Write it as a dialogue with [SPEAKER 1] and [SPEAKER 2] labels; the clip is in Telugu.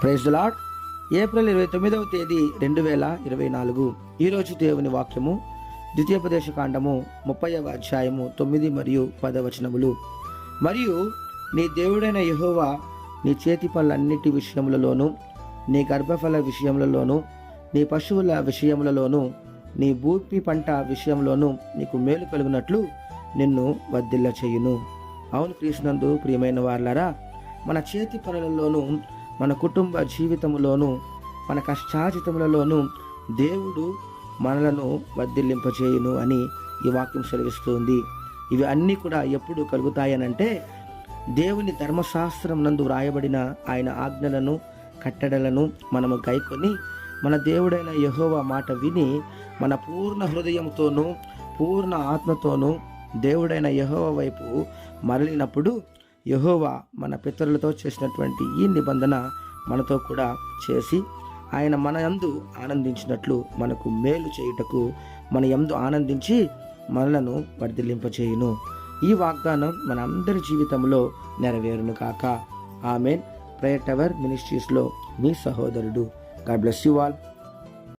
[SPEAKER 1] ప్రైజ్ లాడ్ ఏప్రిల్ ఇరవై తొమ్మిదవ తేదీ రెండు వేల ఇరవై నాలుగు. ఈరోజు దేవుని వాక్యము ద్వితీయోపదేశ కాండము ముప్పైవ అధ్యాయము తొమ్మిది మరియు పదవచనములు మరియు నీ దేవుడైన యహోవా నీ చేతి పనులన్నిటి విషయములలోనూ నీ గర్భఫల విషయములలోనూ నీ పశువుల విషయములలోనూ నీ భూమి పంట విషయంలోనూ నీకు మేలు కలుగునట్లు నిన్ను వర్ధిల్ల చేయును అవును కృష్ణందు ప్రియమైన వార్లరా మన చేతి పనులలోనూ మన కుటుంబ జీవితంలోనూ మన కష్టాచితములలోనూ దేవుడు మనలను వర్ధిల్లింపచేయును అని ఈ వాక్యం సెలవిస్తుంది. ఇవి అన్నీ కూడా ఎప్పుడు కలుగుతాయనంటే దేవుని ధర్మశాస్త్రం నందు వ్రాయబడిన ఆయన ఆజ్ఞలను కట్టడలను మనము గైకొని మన దేవుడైన యహోవ మాట విని మన పూర్ణ హృదయంతోనూ పూర్ణ ఆత్మతోనూ దేవుడైన యహోవ వైపు మరలినప్పుడు యహోవా మన పితరులతో చేసినటువంటి ఈ నిబంధన మనతో కూడా చేసి ఆయన మన యందు ఆనందించినట్లు మనకు మేలు చేయుటకు మన యందు ఆనందించి మనలను వర్ధిల్లింపచేయును. ఈ వాగ్దానం మన అందరి జీవితంలో నెరవేరును కాక ఆమెన్. ప్రేయర్ టవర్ మినిస్ట్రీస్లో మీ సహోదరుడు. God bless you all.